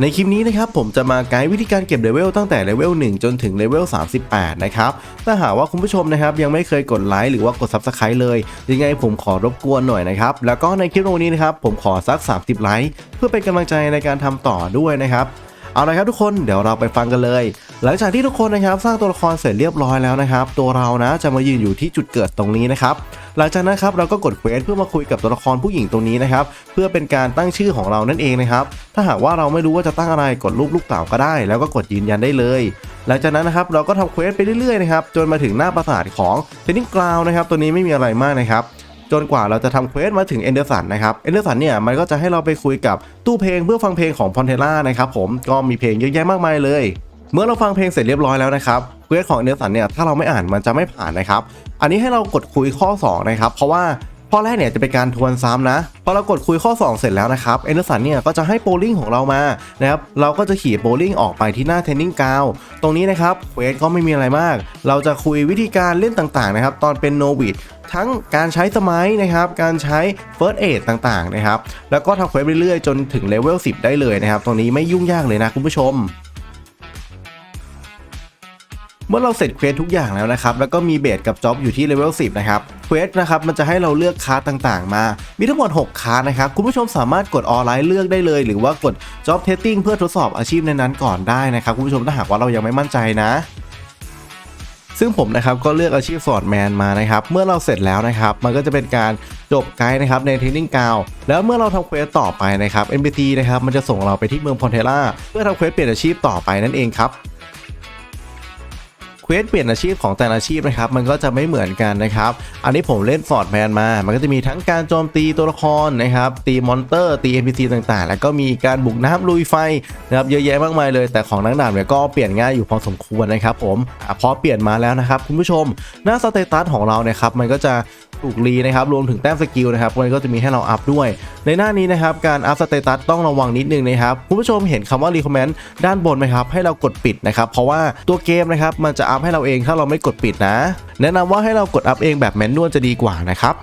ในคลิปนี้นะครับผมจะมาไกด์วิธีการเก็บเลเวลตั้งแต่เลเวล1 จนถึงเลเวล38 นะครับ ถ้าหากว่าคุณผู้ชมนะครับยังไม่เคยกดไลค์หรือว่ากด Subscribe เลย ยังไงผมขอรบกวนหน่อยนะครับ แล้วก็ในคลิปนี้นะครับผมขอสัก 30 ไลค์เพื่อเป็นกำลังใจในการทำต่อด้วยนะครับ เอาละครับทุกคนเดี๋ยวเราไปฟังกันเลย หลังจากที่ทุกคนนะครับสร้างตัวละครเสร็จเรียบร้อยแล้วนะครับ ตัวเรานะจะมายืนอยู่ที่จุดเกิดตรงนี้นะครับหลังจากนั้นครับเราก็กดเควสเพื่อมาคุยกับตัวละครผู้หญิงตรงนี้นะครับเพื่อเป็นการตั้งชื่อของเรานั่นเองนะครับถ้าหากว่าเราไม่รู้ว่าจะตั้งอะไรกดรูปลูกเต่าก็ได้ แล้วก็กดยืนยันได้เลย หลังจากนั้นนะครับเราก็ทำเควสไปเรื่อยๆนะครับจนมาถึงหน้าปราสาทของเทนนิงกราวนะครับตัวนี้ไม่มีอะไรมากนะครับจนกว่าเราจะทำเควสมาถึงเอนเดอร์สันนะครับ เอนเดอร์สันเนี่ยมันก็จะให้เราไปคุยกับตู้เพลงเพื่อฟังเพลงของพอนเทล่านะครับผม ก็มีเพลงเยอะแยะมากมายเลย เมื่อเราฟังเพลงเสร็จเรียบร้อยแล้วนะครับเควสของเอนเดอร์สันเนี่ยถ้าเราไม่อ่านมันจะไม่ผ่านนะครับ อันนี้ให้เรากดคุยข้อ 2 นะครับ เพราะว่าข้อแรกเนี่ยจะเป็นการทวนซ้ำนะพอเรากดคุยข้อ 2 เสร็จแล้วนะครับเอนเดอร์สันเนี่ยก็จะให้โบลิ่งของเรามานะครับเราก็จะขี่โบลิ่งออกไปที่หน้าเทนนิงกาวตรงนี้นะครับเควสก็ไม่มีอะไรมาก เราจะคุยวิธีการเล่นต่างๆนะครับตอนเป็นโนวิดทั้งการใช้สมัยนะครับ การใช้เฟิร์สเอดต่างๆนะครับ แล้วก็ทำเควสเรื่อยๆ จนถึงเลเวล10 ได้เลยนะครับ ตรงนี้ไม่ยุ่งยากเลยนะคุณผู้ชม มื่อเราเสร็จเควสทุกอย่างแล้วนะครับ แล้วก็มีเบสกับจ็อบอยู่ที่เลเวล10 นะครับ เควสนะครับ มันจะให้เราเลือกคาร์ต่างๆ มา มีทั้งหมด 6 คาร์นะครับ คุณผู้ชมสามารถกดออนไลน์เลือกได้เลย หรือว่ากด Job Testing เพื่อทดสอบอาชีพในนั้นก่อนได้นะครับ คุณผู้ชมถ้าหากว่าเรายังไม่มั่นใจนะซึ่งผมนะครับก็เลือกอาชีพสอดแมนมานะครับ เมื่อเราเสร็จแล้วนะครับ มันก็จะเป็นการจบไกด์นะครับในเทรนนิ่งกาวแล้วเมื่อเราทำเควสต่อไปนะครับ NPC นะครับมันจะส่งเราไปที่เมืองพอนเทล่าเพื่อทำเควสเปลี่ยนอาชีพต่อไปนั่นเองครับ เควสเปลี่ยนอาชีพของแต่ละอาชีพนะครับมันก็จะไม่เหมือนกันนะครับ อันนี้ผมเล่นฟอร์ดแมนมา มันก็จะมีทั้งการโจมตีตัวละครนะครับ ตีมอนเตอร์ ตี NPC ต่างๆ แล้วก็มีการบุกน้ำลุยไฟนะครับเยอะแยะมากมายเลย แต่ของนักดาบเนี่ยก็เปลี่ยนง่ายอยู่พอสมควรนะครับผมอพอเปลี่ยนมาแล้วนะครับคุณผู้ชมหน้าสเตตัสของเราเนี่ยครับมันก็จะ ถูกรีนะครับรวมถึงแต้มสกิลนะครับมันก็จะมีให้เราอัพด้วย ในหน้านี้นะครับการอัพสเตตัสต้องระวังนิดนึงนะครับคุณผู้ชมเห็นคำว่า recommend ด้านบนไหมครับให้เรากดปิดนะครับเพราะว่าตัวเกมนะครับมันจะอัพให้เราเองถ้าเราไม่กดปิดนะ แนะนำว่าให้เรากดอัพเองแบบแมนนวลจะดีกว่านะครับ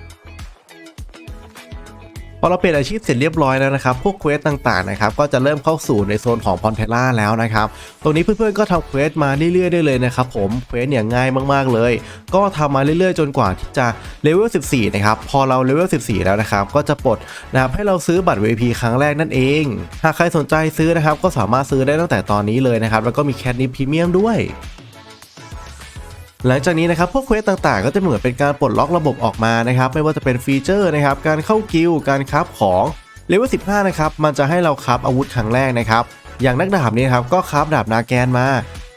พอเราเปลี่ยนอาชีพเสร็จเรียบร้อยแล้วนะครับ พวกเควสต่างๆนะครับ ก็จะเริ่มเข้าสู่ในโซนของพอนเทล่าแล้วนะครับ ตรงนี้เพื่อนๆก็ทำเควสมาเรื่อยๆได้เลยนะครับผม เควสเนี่ยง่ายมากๆเลย ก็ทำมาเรื่อยๆ จนกว่าที่จะเลเวล 14 นะครับ พอเราเลเวล 14 แล้วนะครับ ก็จะปลดนะครับให้เราซื้อบัตร VIP ครั้งแรกนั่นเอง หากใครสนใจซื้อนะครับ ก็สามารถซื้อได้ตั้งแต่ตอนนี้เลยนะครับ แล้วก็มีแคทนิพรีเมียมด้วย หลังจากนี้นะครับพวกเควสต่างๆ ก็จะเหมือนเป็นการปลดล็อกระบบออกมานะครับไม่ว่าจะเป็นฟีเจอร์นะครับการเข้ากิลการคราฟของเลเวล15 นะครับมันจะให้เราคราฟอาวุธครั้งแรกนะครับอย่างนักดาบนี้ครับก็คราฟดาบนาแกนมา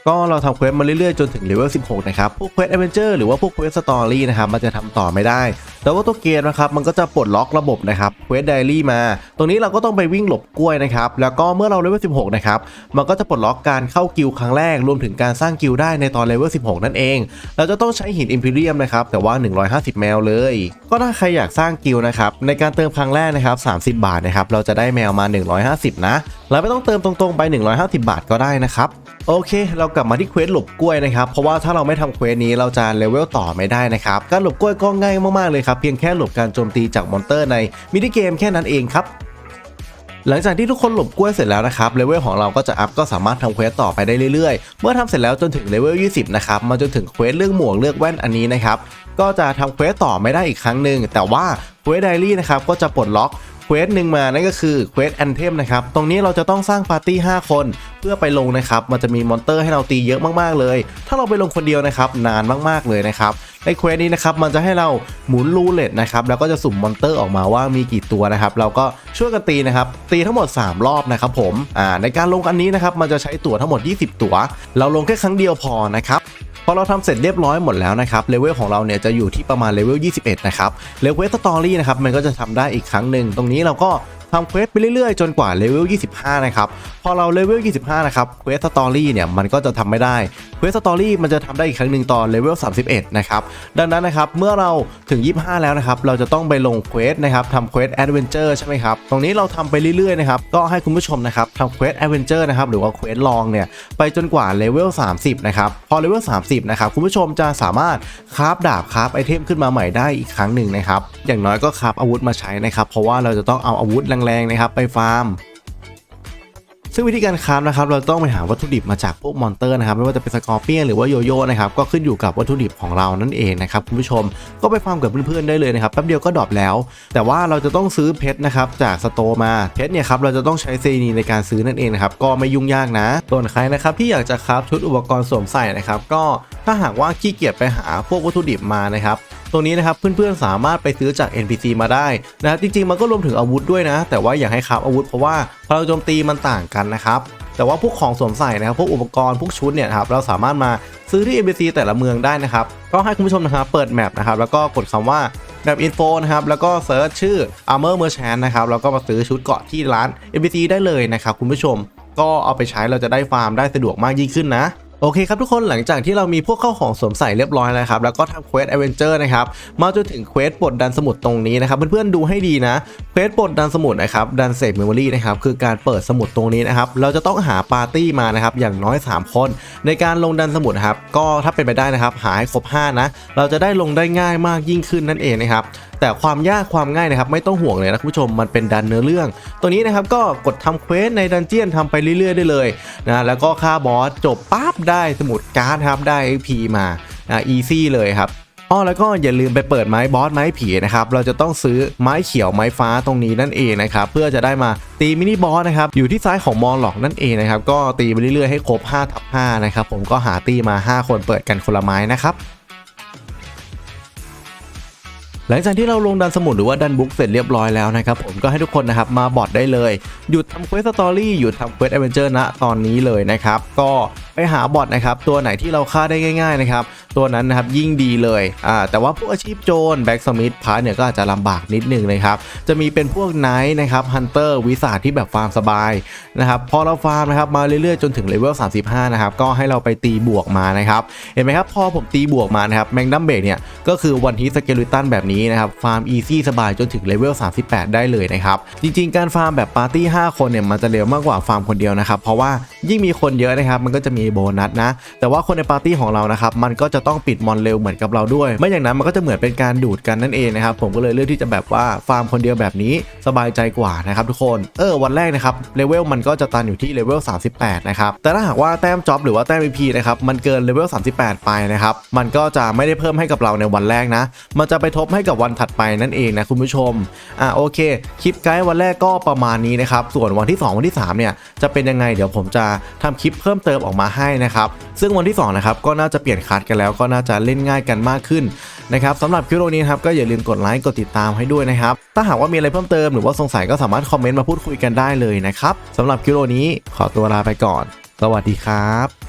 ก็เราทำเควสมาเรื่อยๆจนถึงเลเวล16 นะครับพวกเควสแอดเวนเจอร์หรือว่าพวกเควสสตอรี่นะครับมันจะทำต่อไม่ได้ แต่ว่าตัวเกมนะครับมันก็จะปลดล็อกระบบนะครับเควสไดรี่มา ตรงนี้เราก็ต้องไปวิ่งหลบกล้วยนะครับแล้วก็เมื่อเราเลเวล16 นะครับมันก็จะปลดล็อกการเข้ากิลครั้งแรกรวมถึงการสร้างกิลได้ในตอนเลเวล16 นั่นเอง เราจะต้องใช้หินอิมพีเรียมนะครับแต่ว่า 150 แมวเลย ก็ถ้าใครอยากสร้างกิลนะครับในการเติมครั้งแรกนะครับ 30 บาทนะครับเราจะได้แมวมา 150 นะเราไม่ต้องเติมตรงๆไป 150 บาทก็ได้นะครับโอเค เรากลับมาที่เควสหลบกล้วยนะครับเพราะว่าถ้าเราไม่ทำเควสนี้เราจะเลเวลต่อไม่ได้นะครับการหลบกล้วยก็ง่ายมากๆเลยครับเพียงแค่หลบการโจมตีจากมอนเตอร์ในมินิเกมแค่นั้นเองครับหลังจากที่ทุกคนหลบกล้วยเสร็จแล้วนะครับเลเวลของเราก็จะอัพก็สามารถทำเควสต่อไปได้เรื่อยๆ เมื่อทำเสร็จแล้วจนถึงเลเวล 20 นะครับมาจนถึงเควสเรื่องหมวกเลือกแว่นอันนี้นะครับก็จะทำเควสต่อไม่ได้อีกครั้งหนึ่งแต่ว่าเควสไดรี่นะครับก็จะปลดล็อกเควสหนึ่งมานั่นก็คือเควสแอนเทมนะครับตรงนี้เราจะต้องสร้างปาร์ตี้ 5 คน เพื่อไปลงนะครับมันจะมีมอนเตอร์ให้เราตีเยอะมากๆเลย ถ้าเราไปลงคนเดียวนะครับนานมากๆเลยนะครับ ในเควสนี้นะครับมันจะให้เราหมุนรูเล็ตนะครับแล้วก็จะสุ่มมอนเตอร์ออกมาว่ามีกี่ตัวนะครับเราก็ช่วยกันตีนะครับตีทั้งหมด 3 รอบนะครับผมอ่าในการลงอันนี้นะครับมันจะใช้ตัวทั้งหมด 20 ตัว เราลงแค่ครั้งเดียวพอนะครับพอเราทำเสร็จเรียบร้อยหมดแล้วนะครับเลเวลของเราเนี่ยจะอยู่ที่ประมาณเลเวล 21 นะครับเลเวลสตอรี่นะครับมันก็จะทำได้อีกครั้งหนึ่ง ตรงนี้เราก็ ทำเควสไปเรื่อยๆ จนกว่าเลเวล 25 นะครับ พอเราเลเวล 25 นะครับ เควสสตอรี่เนี่ย มันก็จะทำไม่ได้ เควสสตอรี่มันจะทำได้อีกครั้งหนึ่งตอนเลเวล 31 นะครับ ดังนั้นนะครับ เมื่อเราถึง 25 แล้วนะครับ เราจะต้องไปลงเควสนะครับทำเควสแอดเวนเจอร์ใช่ไหมครับ ตรงนี้เราทำไปเรื่อยๆ นะครับ ก็ให้คุณผู้ชมนะครับทำเควสแอดเวนเจอร์นะครับ หรือว่าเควสลองเนี่ย ไปจนกว่าเลเวล 30 นะครับ พอเลเวล 30 นะครับ คุณผู้ชมจะสามารถคราฟดาบคราฟไอเทมขึ้นมาใหม่ได้อีกครั้งหนึ่งนะครับ อย่างน้อยก็คราฟอาวุธมาใช้นะครับ เพราะว่าเราจะต้องเอาอาวุธแรงแรงๆนะครับไปฟาร์ม ซึ่งวิธีการคราฟนะครับเราต้องไปหาวัตถุดิบมาจากพวกมอนเตอร์นะครับไม่ว่าจะเป็นสกอร์เปียนหรือว่าโยโย่นะครับก็ขึ้นอยู่กับวัตถุดิบของเรานั่นเองนะครับคุณผู้ชมก็ไปฟาร์มกับเพื่อนๆได้เลยนะครับแป๊บเดียวก็ดรอปแล้ว แต่ว่าเราจะต้องซื้อเพชรนะครับจากสโตมาเพชรเนี่ยครับเราจะต้องใช้เซนีในการซื้อนั่นเองนะครับก็ไม่ยุ่งยากนะส่วนใครนะครับที่อยากจะคราฟชุดอุปกรณ์สวมใส่นะครับก็ถ้าหากว่าขี้เกียจไปหาพวกวัตถุดิบมานะครับ ตรงนี้นะครับเพื่อนๆสามารถไปซื้อจาก NPC มาได้นะครับจริงๆมันก็รวมถึงอาวุธด้วยนะ แต่ว่าอยากให้คราฟอาวุธเพราะว่าพลังโจมตีมันต่างกันนะครับแต่ว่าพวกของสวมใส่นะครับพวกอุปกรณ์พวกชุดเนี่ยครับเราสามารถมาซื้อที่ NPC แต่ละเมืองได้นะครับก็ให้คุณผู้ชมนะครับเปิดแมปนะครับแล้วก็กดคำว่าแมปอินโฟนะครับแล้วก็เซิร์ชชื่อ Armor Merchant นะครับแล้วก็มาซื้อชุดเกราะที่ร้าน NPC ได้เลยนะครับคุณผู้ชม ก็เอาไปใช้เราจะได้ฟาร์มได้สะดวกมากยิ่งขึ้นนะ โอเคครับทุกคนหลังจากที่เรามีพวกเข้าของสวมใส่เรียบร้อยแล้วครับแล้วก็ทำเควสแอเวนเจอร์นะครับมาจนถึงเควสปลดดันสมุดตรงนี้นะครับเพื่อนๆดูให้ดีนะเควสปลดดันสมุดนะครับดันเซฟเมมโมรีนะครับคือการเปิดสมุดตรงนี้นะครับเราจะต้องหาปาร์ตี้มานะครับอย่างน้อย 3 คน ในการลงดันสมุดครับก็ถ้าเป็นไปได้นะครับหาให้ครบ5นะเราจะได้ลงได้ง่ายมากยิ่งขึ้นนั่นเองนะครับแต่ความยากความง่ายนะครับไม่ต้องห่วงเลยนะคุณผู้ชมมันเป็นดันเนื้อเรื่อง ตัวนี้นะครับก็กดทำเควสในดันเจียนทำไปเรื่อยๆ ได้เลยนะแล้วก็ฆ่าบอสจบปั๊บได้สมุดการ์ดครับได้ XP มาอ่าอีซี่เลยครับอ้อแล้วก็อย่าลืมไปเปิดไม้บอสไม้ผีนะครับเราจะต้องซื้อไม้เขียวไม้ฟ้าตรงนี้นั่นเองนะครับเพื่อจะได้มาตีมินิบอสนะครับอยู่ที่ซ้ายของมอลล็อกนั่นเองนะครับก็ตีไปเรื่อยๆให้ครบ5ทับ5นะครับผมก็หาตีมา 5 คนเปิดกันคนละไม้นะครับ หลังจากที่เราลงดันสมุดหรือว่าดันบุ๊กเสร็จเรียบร้อยแล้วนะครับผมก็ให้ทุกคนนะครับมาบอร์ดได้เลย หยุดทำเควสสตอรี่หยุดทำเควสแอดเวนเจอร์ณตอนนี้เลยนะครับ ก็ไปหาบอทนะครับ ตัวไหนที่เราฆ่าได้ง่ายๆนะครับ ตัวนั้นนะครับยิ่งดีเลยอ่าแต่ว่าพวกอาชีพโจรแบ็กสมิธพาร์เนี่ยก็อาจจะลำบากนิดนึงนะครับ จะมีเป็นพวกไนท์นะครับฮันเตอร์วิสาที่แบบฟาร์มสบายนะครับพอเราฟาร์มนะครับมาเรื่อยๆจนถึงเลเวล35นะครับก็ให้เราไปตีบวกมานะครับเห็นไหมครับพอผมตีบวกมานะครับแมงดัมเบกเนี่ยก็คือวันทีสเกลิตันแบบนี้นะครับฟาร์มอีซี่สบายจนถึงเลเวล 38 ได้เลยนะครับ จริงๆ การฟาร์มแบบปาร์ตี้ 5 คนเนี่ยมันจะเร็วมากกว่าฟาร์มคนเดียวนะครับ เพราะว่ายิ่งมีคนเยอะนะครับ มันก็จะมีโบนัสนะ แต่ว่าคนในปาร์ตี้ของเรานะครับ มันก็จะต้องปิดมอนเร็วเหมือนกับเราด้วย ไม่อย่างนั้นมันก็จะเหมือนเป็นการดูดกันนั่นเองนะครับ ผมก็เลยเลือกที่จะแบบว่าฟาร์มคนเดียวแบบนี้สบายใจกว่านะครับทุกคน เออวันแรกนะครับเลเวลมันก็จะตันอยู่ที่เลเวล 38 นะครับ แต่ถ้าหากว่าแต้มจ็อบหรือว่าแต้ม VP นะครับ มันเกินเลเวล 38 ไปนะครับ มันก็จะไม่ได้เพิ่มให้กับเราในวันแรกนะ มันจะไปทบให้กับวันถัดไปนั่นเองนะคุณผู้ชมอะโอเค คลิปไกด์วันแรกก็ประมาณนี้นะครับส่วนวันที่ 2 วันที่3เนี่ยจะเป็นยังไงเดี๋ยวผมจะทำคลิปเพิ่มเติมออกมาให้นะครับซึ่งวันที่2นะครับก็น่าจะเปลี่ยนคัดกันแล้วก็น่าจะเล่นง่ายกันมากขึ้นนะครับสำหรับคลิปนี้ครับก็อย่าลืมกดไลค์กดติดตามให้ด้วยนะครับถ้าหากว่ามีอะไรเพิ่มเติมหรือว่าสงสัยก็สามารถคอมเมนต์มาพูดคุยกันได้เลยนะครับสำหรับคลิปนี้ขอตัวลาไปก่อน สวัสดีครับ